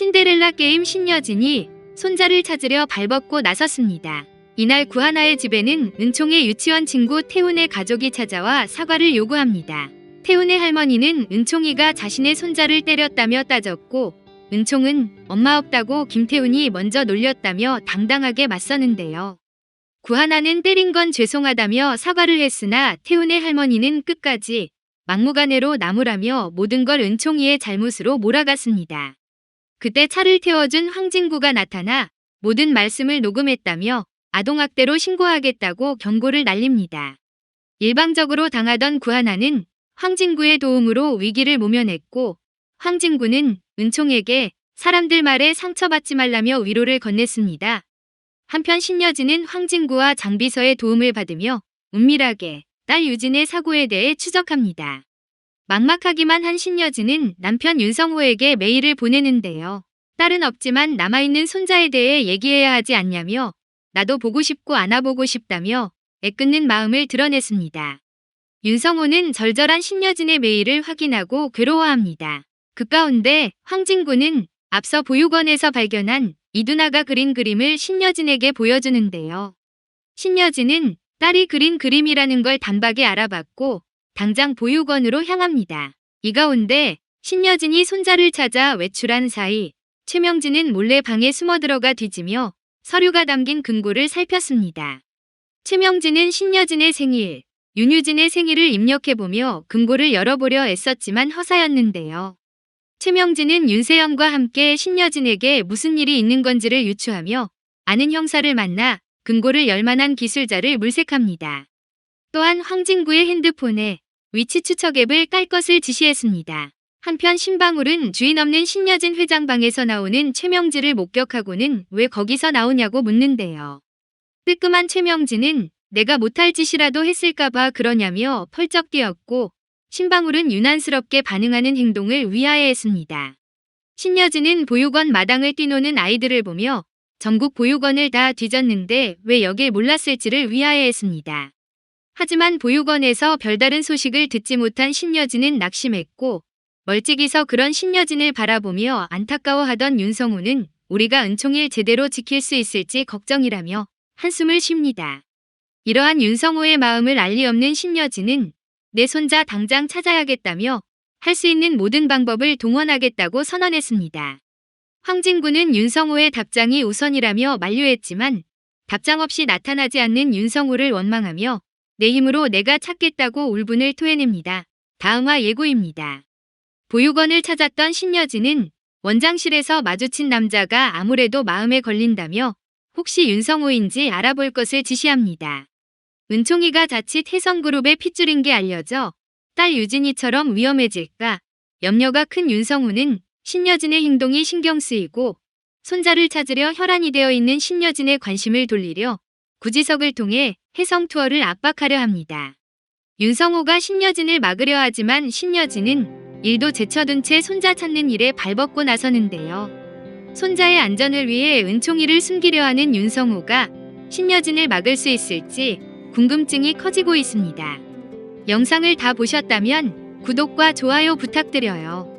신데렐라 게임 신여진이 손자를 찾으려 발벗고 나섰습니다. 이날 구하나의 집에는 은총의 유치원 친구 태훈의 가족이 찾아와 사과를 요구합니다. 태훈의 할머니는 은총이가 자신의 손자를 때렸다며 따졌고 은총은 엄마 없다고 김태훈이 먼저 놀렸다며 당당하게 맞서는데요. 구하나는 때린 건 죄송하다며 사과를 했으나 태훈의 할머니는 끝까지 막무가내로 나무라며 모든 걸 은총이의 잘못으로 몰아갔습니다. 그때 차를 태워준 황진구가 나타나 모든 말씀을 녹음했다며 아동학대로 신고하겠다고 경고를 날립니다. 일방적으로 당하던 구하나는 황진구의 도움으로 위기를 모면했고 황진구는 은총에게 사람들 말에 상처받지 말라며 위로를 건넸습니다. 한편 신여진은 황진구와 장비서의 도움을 받으며 은밀하게 딸 유진의 사고에 대해 추적합니다. 막막하기만 한 신여진은 남편 윤성호에게 메일을 보내는데요. 딸은 없지만 남아있는 손자에 대해 얘기해야 하지 않냐며 나도 보고 싶고 안아보고 싶다며 애끓는 마음을 드러냈습니다. 윤성호는 절절한 신여진의 메일을 확인하고 괴로워합니다. 그 가운데 황진구는 앞서 보육원에서 발견한 이두나가 그린 그림을 신여진에게 보여주는데요. 신여진은 딸이 그린 그림이라는 걸 단박에 알아봤고 당장 보육원으로 향합니다. 이 가운데 신여진이 손자를 찾아 외출한 사이 최명진은 몰래 방에 숨어 들어가 뒤지며 서류가 담긴 금고를 살폈습니다. 최명진은 신여진의 생일, 윤유진의 생일을 입력해보며 금고를 열어보려 애썼지만 허사였는데요. 최명진은 윤세영과 함께 신여진에게 무슨 일이 있는 건지를 유추하며 아는 형사를 만나 금고를 열 만한 기술자를 물색합니다. 또한 황진구의 핸드폰에 위치 추적 앱을 깔 것을 지시했습니다. 한편 신방울은 주인 없는 신여진 회장 방에서 나오는 최명지를 목격하고는 왜 거기서 나오냐고 묻는데요. 뜨끔한 최명지는 내가 못할 짓이라도 했을까봐 그러냐며 펄쩍 뛰었고 신방울은 유난스럽게 반응하는 행동을 위하해했습니다. 신여진은 보육원 마당을 뛰노는 아이들을 보며 전국 보육원을 다 뒤졌는데 왜 여길 몰랐을지를 위하해했습니다. 하지만 보육원에서 별다른 소식을 듣지 못한 신여진은 낙심했고 멀찍이서 그런 신여진을 바라보며 안타까워하던 윤성우는 우리가 은총일 제대로 지킬 수 있을지 걱정이라며 한숨을 쉽니다. 이러한 윤성우의 마음을 알리 없는 신여진은 내 손자 당장 찾아야겠다며 할 수 있는 모든 방법을 동원하겠다고 선언했습니다. 황진구는 윤성우의 답장이 우선이라며 만류했지만 답장 없이 나타나지 않는 윤성우를 원망하며 내 힘으로 내가 찾겠다고 울분을 토해냅니다. 다음화 예고입니다. 보육원을 찾았던 신여진은 원장실에서 마주친 남자가 아무래도 마음에 걸린다며 혹시 윤성우인지 알아볼 것을 지시합니다. 은총이가 자칫 혜성그룹의 핏줄인 게 알려져 딸 유진이처럼 위험해질까 염려가 큰 윤성우는 신여진의 행동이 신경 쓰이고 손자를 찾으려 혈안이 되어 있는 신여진의 관심을 돌리려 구지석을 통해 해성 투어를 압박하려 합니다. 윤성호가 신여진을 막으려 하지만 신여진은 일도 제쳐둔 채 손자 찾는 일에 발벗고 나서는데요. 손자의 안전을 위해 은총이를 숨기려 하는 윤성호가 신여진을 막을 수 있을지 궁금증이 커지고 있습니다. 영상을 다 보셨다면 구독과 좋아요 부탁드려요.